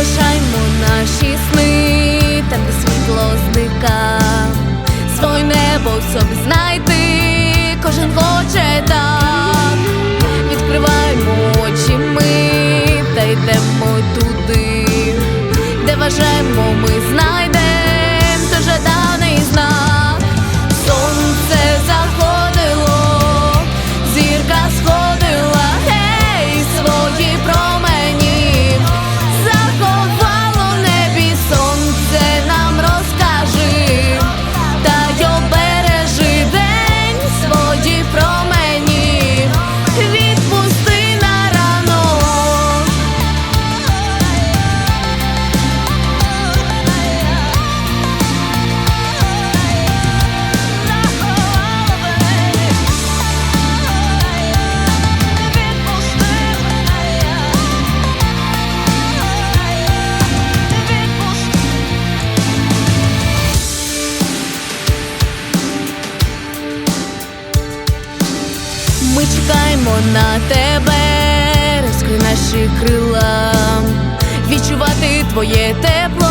Залишаймо наші сни, там де світло зника, своє небо в собі знайти, кожен хоче там. Ми чекаємо на тебе, розкрий наші крила, відчувати твоє тепло.